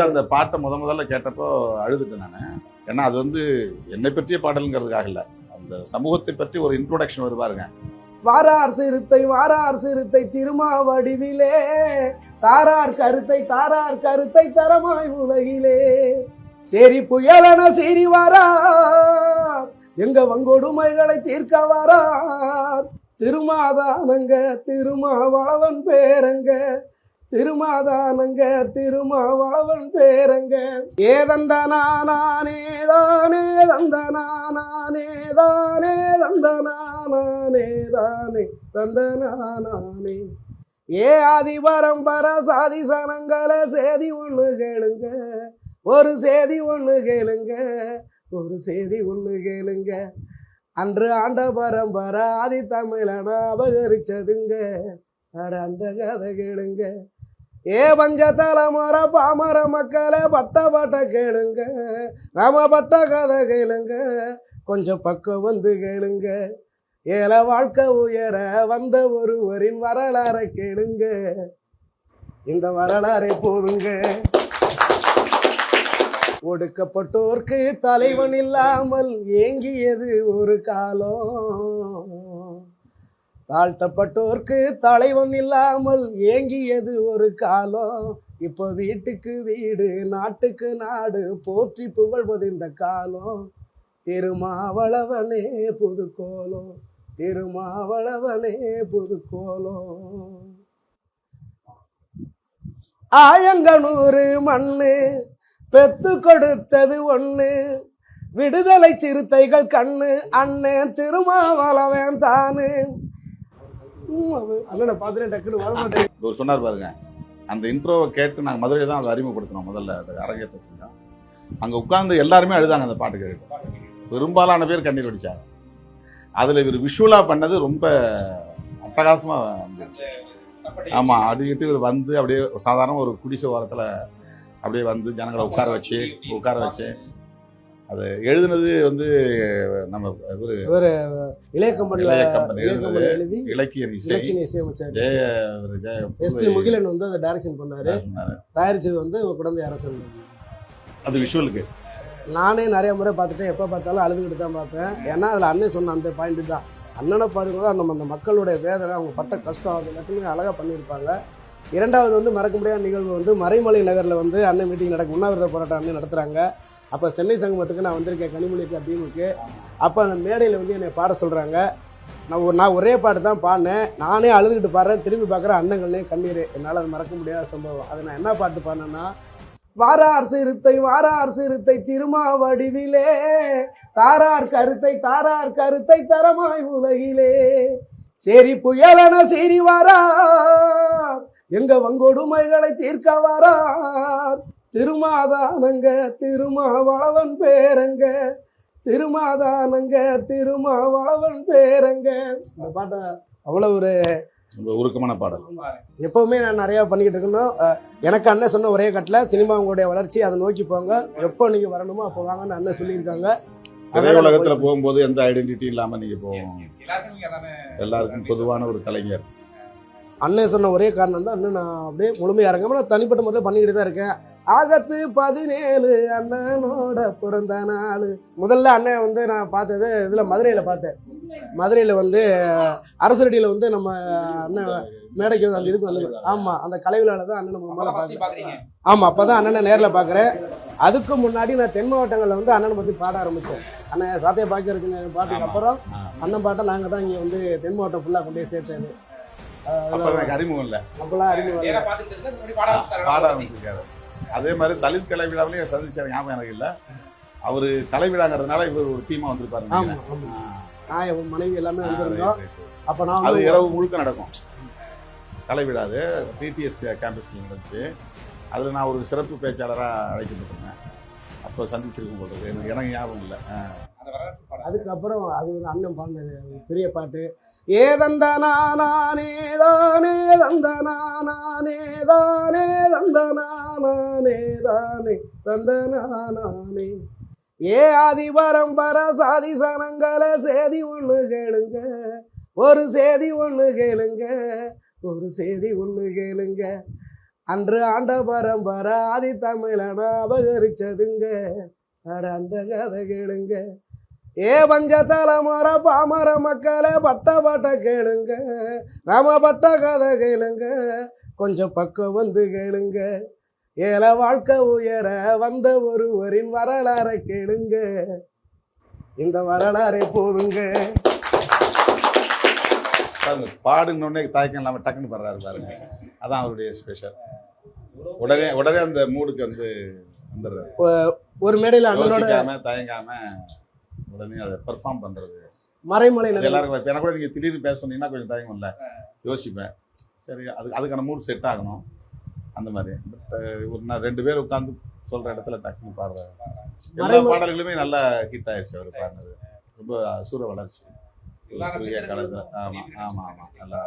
அந்த பாட்டை முத முதல்ல கேட்டப்போ அழுதுட்டேன் நான். ஏன்னா அது வந்து என்னை பற்றிய பாடலுங்கிறதுக்காக இல்லை. அந்த சமூகத்தை பற்றி ஒரு இன்ட்ரோடக்ஷன் வருவாருங்க. வாரார் சிறுத்தை வாரார் சிறுத்தை திருமா வடிவிலே தாரார் கருத்தை தாரார் கருத்தை தரமாய் உலகிலே. சரி புயலன சீறி வாரார். எங்க வங்கொடுமைகளை தீர்க்க வாரார். திருமாதானங்க திருமாவளவன் பேரங்க. திருமாதானங்க திருமாவளவன் பேரங்க. ஏதந்தனானே தானே தந்தனானே தானே தந்தனானே தானே தந்தனானே ஏ ஆதி பரம்பர சாதி சனங்களை சேதி ஒண்ணு கேளுங்க. ஒரு சேதி ஒண்ணு கேளுங்க ஒரு சேதி ஒண்ணு கேளுங்க. அன்று ஆண்ட பரம்பரை ஆதி தமிழன அபகரிச்சதுங்க. அட அந்த கதை கேளுங்க. ஏ பஞ்ச தலைமுற பாமர மக்களை பட்ட பாட்ட கேளுங்க நாம பட்ட கதை கேளுங்க கொஞ்சம் பக்கம் வந்து கேளுங்க. ஏல வாழ்க்கை உயர வந்த ஒருவரின் வரலாறை கேளுங்க. இந்த வரலாறை போடுங்க. ஒடுக்கப்பட்டோர்க்கு தலைவன் இல்லாமல் ஏங்கியது ஒரு காலம். தாழ்த்தப்பட்டோர்க்கு தலைவன் இல்லாமல் ஏங்கியது ஒரு காலம். இப்போ வீட்டுக்கு வீடு நாட்டுக்கு நாடு போற்றி புகழ்வது இந்த காலம். திருமாவளவனே புதுக்கோலம் திருமாவளவனே புதுக்கோலம். ஆயங்கனூறு மண்ணு பெத்து கொடுத்தது ஒண்ணு. விடுதலை சிறுத்தைகள் கண்ணு அண்ணன் திருமாவளவன் தானு. அண்ணனை பார்த்துட்டு டக்குன்னு வர மாட்டேன். இவர் சொன்னார் பாருங்க அந்த இன்ட்ரோவை கேட்டு நாங்கள் மதுரையை தான் அதை அறிமுகப்படுத்தினோம் முதல்ல அதை அரங்கேற்ற செஞ்சோம் அங்கே உட்கார்ந்து எல்லாருமே அழுதாங்க அந்த பாட்டு கேட்டு. பெரும்பாலான பேர் கண்ணீர் வடிச்சாங்க. அதில் இவர் விஷுவலாக பண்ணது ரொம்ப அட்டகாசமாக இருந்துச்சு ஆமாம் அடிக்கிட்டு இவர் வந்து அப்படியே சாதாரண ஒரு குடிசை ஓரத்தில் அப்படியே வந்து ஜனங்களை உட்கார வச்சு உட்கார வச்சு அது எழுதுனது வந்து நம்ம இவரு இவர் இளைய கம்பெனி எழுதி இலக்கிய இசை. இசையமைச்சார் ஜெய எஸ்பி முகிலன் வந்து அதை டைரக்ஷன் பண்ணாரு. தயாரிச்சது வந்து குழந்தை அரசன். அது விஷுவலுக்கு நானே நிறைய முறை பார்த்துட்டேன். எப்போ பார்த்தாலும் அழுதுகிட்டு தான் பார்ப்பேன். ஏன்னா அதில் அண்ணன் சொன்ன அந்த பாயிண்ட் தான் அண்ணனை பாடும்போது நம்ம அந்த மக்களுடைய வேதனை அவங்க பட்ட கஷ்டம் அது எல்லாத்தையுமே அழகாக பண்ணியிருப்பாங்க. இரண்டாவது வந்து மறக்க முடியாத நிகழ்வு வந்து மறைமலை நகரில் வந்து அண்ணன் மீட்டிங் நடக்கும் உண்ணாவிரத போராட்டம் அண்ணன் நடத்துகிறாங்க அப்போ சென்னை சங்கமத்துக்கு நான் வந்திருக்கேன் கனிமொழிக்கு டீமுக்கு அப்போ அந்த மேடையில் வந்து என்னை பாட சொல்கிறாங்க நான் ஒரு- நான் ஒரே பாட்டு தான் பாடினேன். நானே அழுதுகிட்டு பாடுறேன். திரும்பி பார்க்குறேன் அண்ணங்கள்லேயும் கண்ணீர். என்னால் அது மறக்க முடியாத சம்பவம். அதை நான் என்ன பாட்டு பாடினேன்னா வாரார் சிறுத்தை வாரார் சிறுத்தை திருமாவடிவிலே தாரார் கருத்தை தாரார் கருத்தை தரமாய் உலகிலே. சரி புயலன சீறி வாரார் எங்க வங்கொடுமைகளை தீர்க்க வாரார் திருமாதானங்க திருமாவளவன் பேரங்க. திருமாதானங்க திருமாவளவன் பேரங்க. இந்த பாட்டை அவ்வளோ ஒரு உருக்கமான பாடல். எப்பவுமே நான் நிறையா பண்ணிக்கிட்டு இருக்கணும். எனக்கு அண்ணன் சொன்ன ஒரே கட்டில் சினிமா உங்களுடைய வளர்ச்சி அதை நோக்கி போங்க. எப்போ நீங்கள் வரணுமோ அப்போ வாங்கன்னு அண்ணன் சொல்லியிருக்காங்க. திரையுலகத்துல போகும்போது எந்த ஐடென்டிட்டி இல்லாம நீங்க போவோம் எல்லாருக்கும் பொதுவான ஒரு கலைஞர். அண்ணன் சொன்ன ஒரே காரணம் தான் அண்ணன் நான் அப்படியே முழுமையாக இறங்காம நான் தனிப்பட்ட முறையில் பண்ணிக்கிட்டு தான் இருக்கேன். ஆகத்து பதினேழு அண்ணனோட பிறந்த நாள். முதல்ல அண்ணன் வந்து நான் பார்த்தது இதில் மதுரையில் பார்த்தேன். மதுரையில் வந்து அரசரடியில் வந்து நம்ம அண்ணன் மேடைக்கு வந்து அந்த இதுக்கு வந்து ஆமாம் அந்த கலைவிழாவில் தான் அண்ணன் நம்ம மேலே பார்க்குறேன் ஆமாம் அப்போ தான் அண்ணனை நேரில் பார்க்குறேன் அதுக்கு முன்னாடி நான் தென் மாவட்டங்களில் வந்து அண்ணனை பற்றி பாட ஆரம்பித்தேன் அண்ணன் சாத்திய பாக்கி இருக்குங்க பாட்டுக்கு அப்புறம் அண்ணன் பாட்டை நாங்கள் தான் இங்கே வந்து தென் மாவட்டம் ஃபுல்லாக கொண்டு போய் சேர்த்தது அறிமுகம் இல்ல. அப்போல்லாம் அறிமுகம் பாட ஆரம்பிச்சிருக்காரு. அதே மாதிரி தலித் கலை விழாவிலேயே சந்திச்ச ஞாபகம் எனக்கு இல்ல. அவரு கலை விழாங்கிறதுனால இவர் ஒரு டீமா வந்திருப்பாரு நான் என் மனைவி எல்லாமே வந்திருந்தோம். அப்போ நான் அது இரவு முழுக்க நடக்கும். கலை விழா அது டிடிஎஸ் நடந்துச்சு. அதுல நான் ஒரு சிறப்பு பேச்சாளரா அழைக்கப்பட்டிருந்தேன். அப்போ சந்திச்சிருக்கும் போது. எனக்கு எனக்கு ஞாபகம் இல்லை. அதுக்கப்புறம் அது வந்து அண்ணன் பாடினது பெரிய பாட்டு. ஏதந்தனானே தானே தந்தனானே தானே நானே தானே தந்தனானே ஏ ஆதி பரம்பர சாதி சனங்களை சேதி ஒண்ணு கேளுங்க. ஒரு சேதி ஒண்ணு கேளுங்க. ஒரு செய்தி ஒண்ணு கேளுங்க. அன்று ஆண்ட பரம்பரை ஆதி தமிழனா அபகரிச்சதுங்க. அட அந்த கதை கேளுங்க. ஏ பஞ்ச தலைமுறை பாமர மக்களை பட்ட பட்ட கேளுங்க. நாம பட்ட கதை கேளுங்க. கொஞ்சம் பக்கம் வந்து கேளுங்க. ஏல வாழ்க்கை உயர வந்த ஒருவரின் வரலாறை கேளுங்க. இந்த வரலாறை போதுங்க பாருங்க பாடுனோடனே தயக்கம் இல்லாமல் டக்குன்னு பாடுறாரு பாருங்க. அதான் அவருடைய ஸ்பெஷல் உடனே உடனே அந்த மூடுக்கு வந்து வந்துடுறாரு. ஒரு மேடையில் அண்ணனோட தயங்காம உடனே அதை பெர்ஃபார்ம் பண்றது. மறைமலை அது நகர். எல்லாருக்கும் எனக்கு கூட நீங்க திடீர்னு பேச சொன்னீங்கன்னா கொஞ்சம் தயங்கம் இல்லை யோசிப்பேன். சரி அது அதுக்கான மூடு செட் ஆகணும். அந்த மாதிரி. பட் ஒரு நான் ரெண்டு பேர் உட்காந்து சொல்ற இடத்துல டக்குன்னு பாடுறாரு எல்லா பாடல்களுமே நல்ல ஹிட் ஆயிடுச்சு அவர் பாடினது. ரொம்ப அசுர வளர்ச்சி. எல்லா புதிய நட்சத்திரங்களும் காலத்துல. ஆமா ஆமா ஆமா. நல்லா